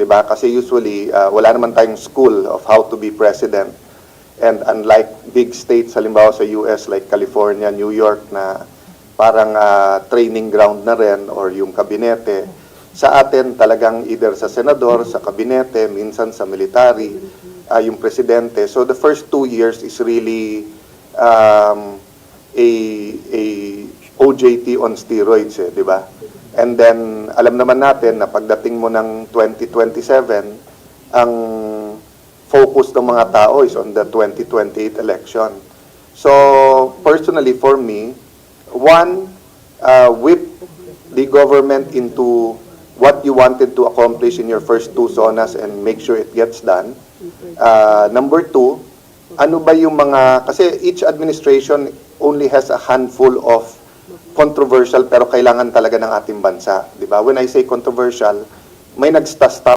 'di ba? Kasi usually uh, wala naman tayong school of how to be president. And unlike big states halimbawa sa US like California, New York na parang ah, training ground na rin or yung kabinete, sa atin talagang either sa senador, sa kabinete, minsan sa military, ah, yung presidente. So the first two years is really um, a a OJT on steroids, eh, di ba? And then alam naman natin na pagdating mo ng 2027, ang focus ng mga tao is on the 2028 election. So personally for me, one, uh, whip the government into what you wanted to accomplish in your first two zonas and make sure it gets done. Uh, number two, ano ba yung mga, kasi each administration only has a handful of controversial pero kailangan talaga ng ating bansa. Di ba? When I say controversial, may nagsta-stop